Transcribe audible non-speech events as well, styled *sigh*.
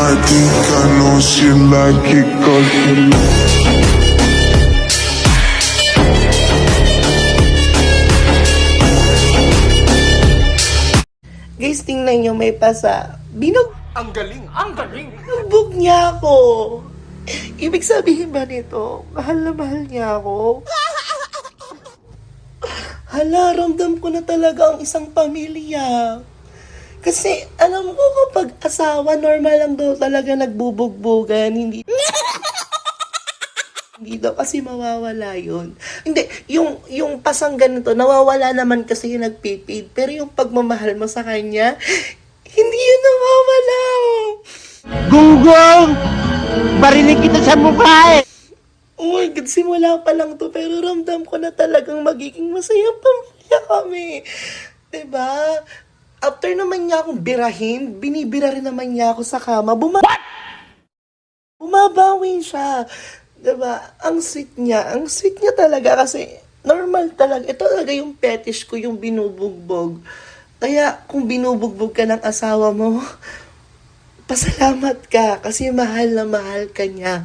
Matika no sila kikagila Guys, tingnan nyo, may pasa. Binug Ang galing, ang galing. Binugbog niya ako. Ibig sabihin ba nito, mahal na mahal niya ako? Hala, ramdam ko na talaga ang isang pamilya. Kasi, alam ko kapag asawa, normal lang daw talaga nagbubugbugan. Hindi, *laughs* hindi daw kasi mawawala yun. Hindi, yung, yung pasang ganito, nawawala naman kasi yung nagpipid. Pero yung pagmamahal mo sa kanya, hindi yun nawawala. Gunggong! Barinig kita sa mukha eh! Oh my God, simula pa lang to, pero ramdam ko na talagang magiging masayang pamilya kami. 'Di ba? After naman niya akong birahin, binibira rin naman niya ako sa kama. Buma Bumabawi siya. 'Di ba? Ang sweet niya. Ang sweet niya talaga kasi normal talaga. Ito talaga yung fetish ko, yung binubugbog. Kaya kung binubugbog ka ng asawa mo, *laughs* pasalamat ka kasi mahal na mahal ka niya.